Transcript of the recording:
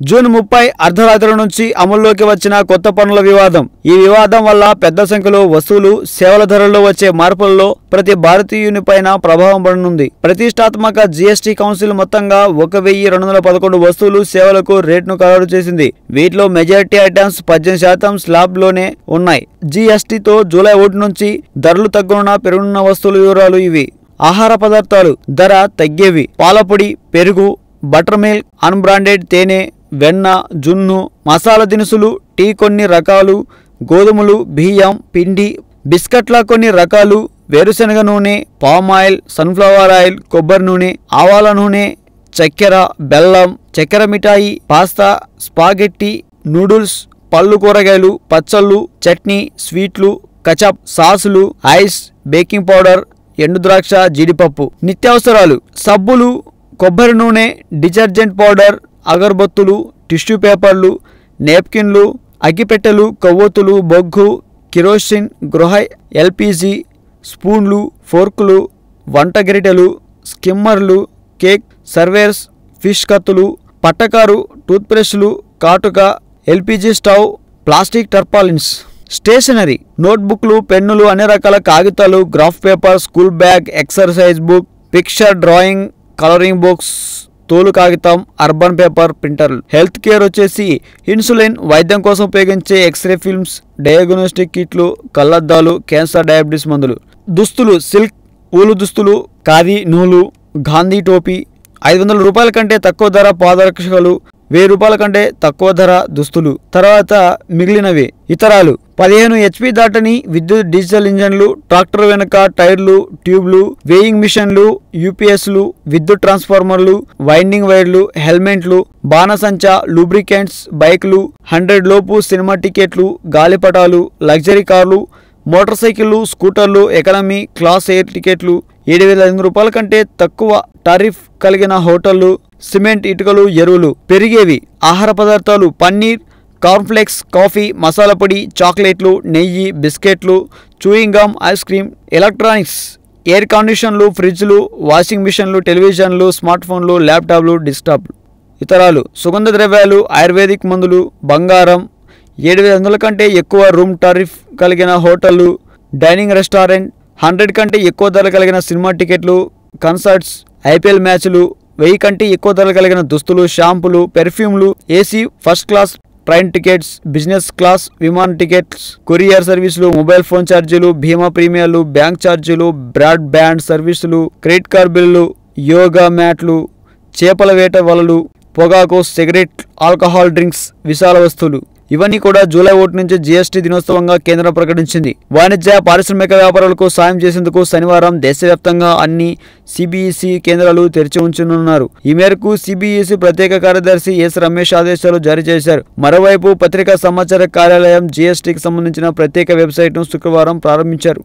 June ముప్పై అర్ధరాత్రి నుంచి అమల్లోకి వచ్చిన కొత్త పన్నుల వివాదం. ఈ వివాదం వల్ల పెద్ద సంఖ్యలో వస్తువులు సేవల ధరల్లో వచ్చే మార్పులలో ప్రతి భారతీయుని పైన ప్రభావం పడనుంది. ప్రతిష్టాత్మక జీఎస్టీ కౌన్సిల్ మొత్తంగా ఒక వెయ్యి రెండు వందల పదకొండు వస్తువులు సేవలకు రేట్ను ఖరారు చేసింది. వీటిలో మెజారిటీ ఐటమ్స్ పద్దెనిమిది శాతం స్లాబ్లోనే ఉన్నాయి. జీఎస్టీతో జూలై ఒకటి నుంచి ధరలు తగ్గున పెరుగున్న వస్తువుల వివరాలు ఇవి. ఆహార పదార్థాలు ధర తగ్గేవి. పాలపొడి పెరుగు బటర్ మిల్క్ అన్బ్రాండెడ్ తేనె వెన్న జున్ను మసాలా దినుసులు టీ కొన్ని రకాలు గోధుమలు బియ్యం పిండి బిస్కట్ల కొన్ని రకాలు వేరుశనగ నూనె పామ్ ఆయిల్ సన్ఫ్లవర్ ఆయిల్ కొబ్బరి నూనె ఆవాల నూనె చక్కెర బెల్లం చక్కెర మిఠాయి పాస్తా స్పాగెట్టి నూడిల్స్ పళ్ళు కూరగాయలు పచ్చళ్ళు చట్నీ స్వీట్లు కచప్ సాసులు ఐస్ బేకింగ్ పౌడర్ ఎండుద్రాక్ష జీడిపప్పు. నిత్యావసరాలు. సబ్బులు కొబ్బరి నూనె డిటర్జెంట్ పౌడర్ అగర్బత్తులు టిష్యూ పేపర్లు నేప్కిన్లు అగ్గిపెట్టెలు కొవ్వొత్తులు బొగ్గు కిరోసిన్ గృహ ఎల్పిజి స్పూన్లు ఫోర్కులు వంట గరిటెలు స్కిమ్మర్లు కేక్ సర్వేర్స్ ఫిష్ కత్తులు పట్టకారు టూత్బ్రష్లు కాటుక LPG stove plastic tarpaulins. Stationery నోట్బుక్లు పెన్నులు అన్ని రకాల కాగితాలు graph paper school bag exercise book picture drawing colouring books తోలు కాగితం అర్బన్ పేపర్ ప్రింటర్లు. హెల్త్ కేర్ వచ్చేసి ఇన్సులిన్ వైద్యం కోసం ఉపయోగించే ఎక్స్రే ఫిల్మ్స్ డయాగ్నోస్టిక్ కిట్లు కళ్ళద్దాలు క్యాన్సర్ డయాబెటీస్ మందులు. దుస్తులు సిల్క్ ఊలు దుస్తులు ఖాదీ నూలు గాంధీ టోపీ. ఐదు వందల రూపాయల కంటే తక్కువ ధర పాదరక్షలు వెయ్యి రూపాయల కంటే తక్కువ ధర దుస్తులు తర్వాత మిగిలినవి. ఇతరాలు. పదిహేను హెచ్పి దాటని విద్యుత్ డీజిల్ ఇంజన్లు ట్రాక్టర్ వెనుక టైర్లు ట్యూబ్లు వేయింగ్ మిషన్లు యూపీఎస్లు విద్యుత్ ట్రాన్స్ఫార్మర్లు వైండింగ్ వైర్లు హెల్మెట్లు బాణసంచా లూబ్రికెంట్స్ బైక్లు హండ్రెడ్ లోపు సినిమా టికెట్లు గాలిపటాలు లగ్జరీ కార్లు మోటార్ సైకిళ్ళు స్కూటర్లు ఎకనమీ క్లాస్ ఎయిర్ టికెట్లు ఏడు వేల ఐదు రూపాయల కంటే తక్కువ టారిఫ్ కలిగిన హోటళ్ళు సిమెంట్ ఇటుకలు ఎరువులు పెరిగేవి. ఆహార పదార్థాలు పన్నీర్ కార్న్ఫ్లెక్స్ కాఫీ మసాలా పొడి చాక్లెట్లు నెయ్యి బిస్కెట్లు chewing gum ice cream electronics air కండిషన్లు ఫ్రిడ్జ్లు వాషింగ్ మిషన్లు టెలివిజన్లు స్మార్ట్ ఫోన్లు ల్యాప్టాప్లు డెస్క్టాప్లు. ఇతరాలు సుగంధ ద్రవ్యాలు ఆయుర్వేదిక్ మందులు బంగారం. ఏడు వేల వందల కంటే ఎక్కువ రూమ్ టారిఫ్ కలిగిన హోటళ్ళు డైనింగ్ రెస్టారెంట్ హండ్రెడ్ కంటే ఎక్కువ ధర కలిగిన సినిమా టికెట్లు కన్సర్ట్స్ ఐపీఎల్ మ్యాచ్లు వెయ్యి కంటే ఎక్కువ ధర కలిగిన దుస్తులు షాంపులు పెర్ఫ్యూమ్లు AC first class train tickets business class విమాన టికెట్స్ కొరియర్ సర్వీసులు మొబైల్ ఫోన్ ఛార్జీలు బీమా ప్రీమియాలు బ్యాంక్ ఛార్జీలు బ్రాడ్ బ్యాండ్ సర్వీసులు క్రెడిట్ కార్డ్ బిల్లులు యోగా మ్యాట్లు చేపల వేట వలలు పొగాకు సిగరెట్ ఆల్కహాల్ డ్రింక్స్ విశాల వస్తువులు. ఇవన్నీ కూడా జూలై ఒకటి నుంచి జీఎస్టీ దినోత్సవంగా కేంద్రం ప్రకటించింది. వాణిజ్య పారిశ్రామిక వ్యాపారులకు సాయం చేసేందుకు శనివారం దేశవ్యాప్తంగా అన్ని సిబిఈసి కేంద్రాలు తెరిచి ఉంచనున్నారు. ఈ మేరకు సిబిఈసి ప్రత్యేక కార్యదర్శి ఎస్ రమేష్ ఆదేశాలు జారీ చేశారు. మరోవైపు పత్రికా సమాచార కార్యాలయం జీఎస్టీకి సంబంధించిన ప్రత్యేక వెబ్సైట్ను శుక్రవారం ప్రారంభించారు.